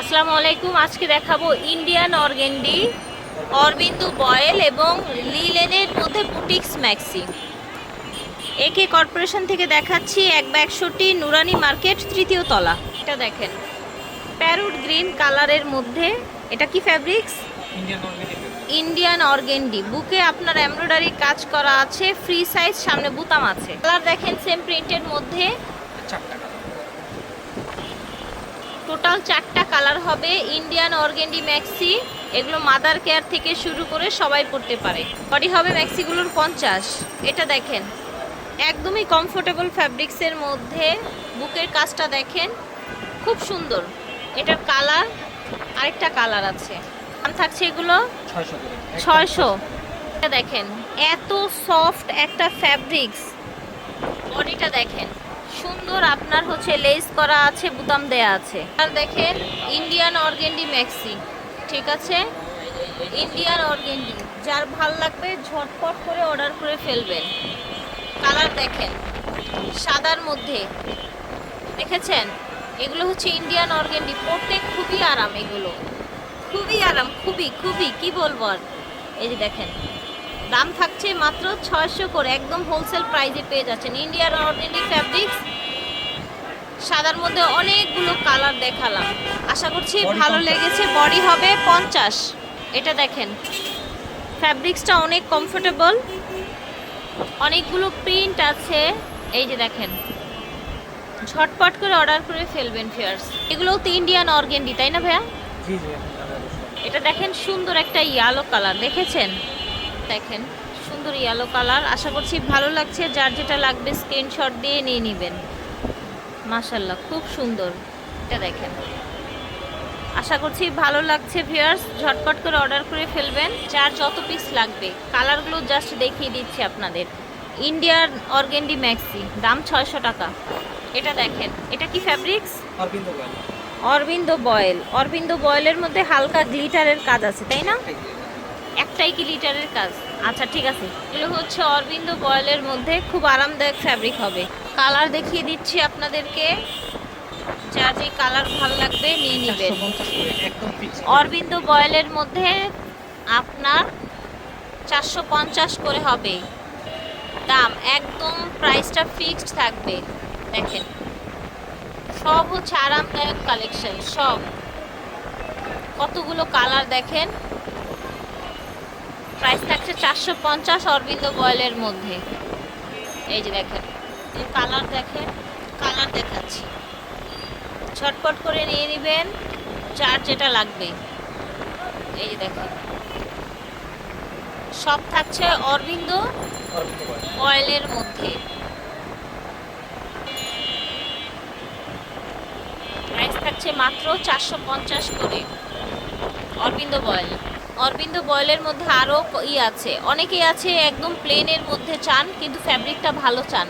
আসসালামু আলাইকুম আজকে দেখাবো ইন্ডিয়ান অর্গেন্ডি অরবিন্দু বয়েল এবং লিলেনের মধ্যে বুটিক্স ম্যাক্সি। একে কর্পোরেশন থেকে দেখাচ্ছি এক বা একশোটি নুরানি মার্কেট তৃতীয় তলা। এটা দেখেন। প্যারুট গ্রিন কালারের মধ্যে এটা কি ফ্যাব্রিক্স? ইন্ডিয়ান অর্গেন্ডি বুকে আপনার এমব্রয়ডারি কাজ করা আছে ফ্রি সাইজ সামনে বুতাম আছে। কালার দেখেন সেম প্রিন্টের মধ্যে। চারটা কালার টোটাল চারটা কালার হবে ইন্ডিয়ান অর্গেন্ডি ম্যাক্সি। এগুলো মাদার কেয়ার থেকে শুরু করে সবাই পড়তে পারে। বডি হবে ম্যাক্সিগুলোর পঞ্চাশ। এটা দেখেন একদমই কমফোর্টেবল ফ্যাব্রিক্সের মধ্যে বুকের কাজটা দেখেন খুব সুন্দর। এটার কালার আরেকটা কালার আছে। দাম থাকছে এগুলো ছয়শো ছয়শো। এটা দেখেন এত সফট একটা ফ্যাব্রিক্স বডিটা দেখেন সুন্দর আপনার হচ্ছে লেস করা আছে, বুতাম দেয়া আছে। আর দেখেন ইন্ডিয়ান অর্গেন্ডি ম্যাক্সি ঠিক আছে? ইন্ডিয়ান অর্গেন্ডি যার ভালো লাগবে, ঝটপট করে অর্ডার করে ফেলবেন। কালার দেখেন, সাদার মধ্যে, দেখেছেন? এগুলো হচ্ছে ইন্ডিয়ান অর্গেন্ডি পরতে খুবই আরাম এগুলো। খুবই আরাম, খুবই খুবই, কি বলব আর? এই যে দেখেন দাম থাকছে মাত্র ছয়শো করে। একদম হোলসেল প্রাইসে পেয়ে যাচ্ছেন। ইন্ডিয়ান অর্গেনিক ফ্যাব্রিক্স সাদার মধ্যে অনেকগুলো কালার দেখালাম। আশা করছি ভালো লেগেছে বডি হবে পঞ্চাশ। এটা দেখেন ফ্যাব্রিক্সটা অনেক কমফোর্টেবল অনেকগুলো প্রিন্ট আছে এই যে দেখেন। ঝটপট করে অর্ডার করে ফেলবেন ফিয়ার্স এগুলোও তো ইন্ডিয়ান অর্গেন্ডি তাই না ভাইয়া। এটা দেখেন সুন্দর একটা ইয়ালো কালার দেখেছেন? দেখেন সুন্দর ইয়েলো কালার আশা করছি ভালো লাগছে। যার যেটা লাগবে স্ক্রিনশট দিয়ে নিয়ে নেবেন। মাশাল্লাহ খুব সুন্দর। এটা দেখেন। আশা করছি ভালো লাগছে ভিউয়ার্স ঝটপট করে অর্ডার করে ফেলবেন। যার যত পিস লাগবে কালারগুলো জাস্ট দেখিয়ে দিচ্ছি আপনাদের। ইন্ডিয়ান অর্গেন্ডি ম্যাক্সি দাম ছয়শো টাকা। এটা দেখেন এটা কি fabrics Arvind voile. Arvind voile. Arvind বয়েলের মধ্যে হালকা গ্লিটারের কাজ আছে তাই না? একটাই কি লিটারের কাজ? আচ্ছা ঠিক আছে। এগুলো হচ্ছে অরবিন্দ বয়েলের মধ্যে খুব আরামদায়ক ফ্যাব্রিক হবে। কালার দেখিয়ে দিচ্ছি আপনাদেরকে। যার যে কালার ভালো লাগবে নিয়ে নেবেন। 450 করে একদম ফিক্স অরবিন্দ বয়েলের মধ্যে আপনার চারশো পঞ্চাশ করে হবে। দাম একদম প্রাইসটা ফিক্সড থাকবে। দেখেন। সব হচ্ছে আরামদায়ক কালেকশন সব। কতগুলো কালার দেখেন। প্রাইস থাকছে চারশো পঞ্চাশ অরবিন্দ বয়েলের মধ্যে। এই যে দেখেন, এই কালার দেখেন, কালার দেখাচ্ছি। ঝটপট করে নিয়ে নেবেন, যার যেটা লাগবে। এই যে দেখেন, সব থাকছে অরবিন্দ অয়েলের মধ্যে। প্রাইস থাকছে মাত্র চারশো পঞ্চাশ করে অরবিন্দ বয়েল। অরবিন্দ বয়েলের মধ্যে আরও ই আছে। অনেকেই আছে একদম প্লেনের মধ্যে চান কিন্তু ফ্যাব্রিকটা ভালো চান।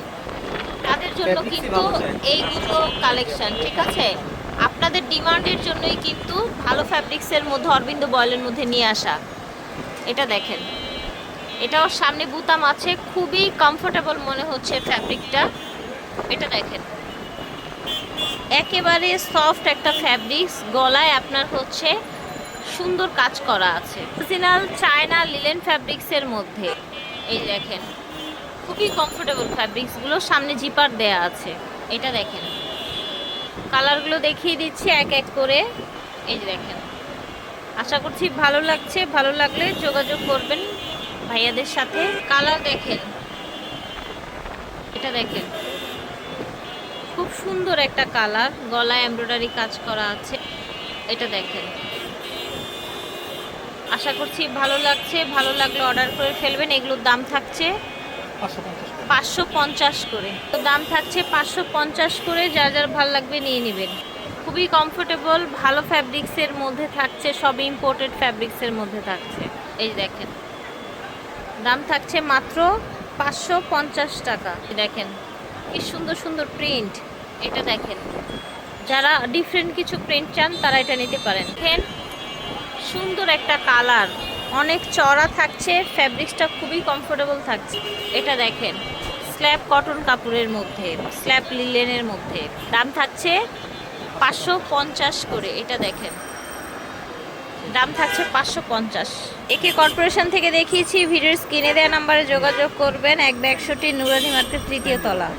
তাদের জন্য কিন্তু। এইগুলো কালেকশন ঠিক আছে? আপনাদের ডিমান্ডের জন্যই কিন্তু ভালো ফ্যাব্রিক্সের মধ্যে অরবিন্দ বয়েলের মধ্যে নিয়ে আসা। এটা দেখেন। এটাও সামনে বুতাম আছে খুবই কমফোর্টেবল মনে হচ্ছে ফ্যাব্রিকটা এটা দেখেন। একেবারে সফট একটা ফ্যাব্রিক্স গলায় আপনার হচ্ছে সুন্দর কাজ করা আছে। অরিজিনাল চায়না লিলেন ফ্যাব্রিক্সের মধ্যে। এই দেখেন, খুবই কমফোর্টেবল ফ্যাব্রিক্সগুলো সামনে জিপার দেয়া আছে। এটা দেখেন কালারগুলো দেখিয়ে দিচ্ছি এক এক করে। এই যে দেখেন, আশা করছি ভালো লাগছে। ভালো লাগলে যোগাযোগ করবেন ভাইয়াদের সাথে। কালার দেখেন, এটা দেখেন, খুব সুন্দর একটা কালার গলায় এমব্রয়ডারি কাজ করা আছে। এটা দেখেন। আশা করছি ভালো লাগছে, ভালো লাগলে অর্ডার করে ফেলবেন, এগুলোর দাম থাকছে পাঁচশো পঞ্চাশ করে। তো দাম থাকছে পাঁচশো পঞ্চাশ করে, যার যার ভালো লাগবে নিয়ে নেবেন। খুবই কমফোর্টেবল ভালো ফ্যাব্রিক্সের মধ্যে থাকছে, সব ইম্পোর্টেড ফ্যাব্রিক্সের মধ্যে থাকছে। এই দেখেন, দাম থাকছে মাত্র পাঁচশো পঞ্চাশ টাকা। দেখেন, কি সুন্দর সুন্দর প্রিন্ট এটা দেখেন, যারা ডিফারেন্ট কিছু প্রিন্ট চান, তারা এটা নিতে পারেন। দেখেন সুন্দর একটা কালার। অনেক চড়া থাকছে ফ্যাব্রিক্সটা খুবই কমফোর্টেবল থাকছে। এটা দেখেন স্ল্যাব কটন কাপড়ের মধ্যে স্ল্যাব লিলেনের মধ্যে। দাম থাকছে পাঁচশো পঞ্চাশ করে, এটা দেখেন। দাম থাকছে পাঁচশো পঞ্চাশ। একে কর্পোরেশন থেকে দেখিয়েছি, ভিডিওর স্ক্রিনে দেওয়া নাম্বারে যোগাযোগ করবেন, এক একশোটি নুরানি মার্কেট তৃতীয় তলা।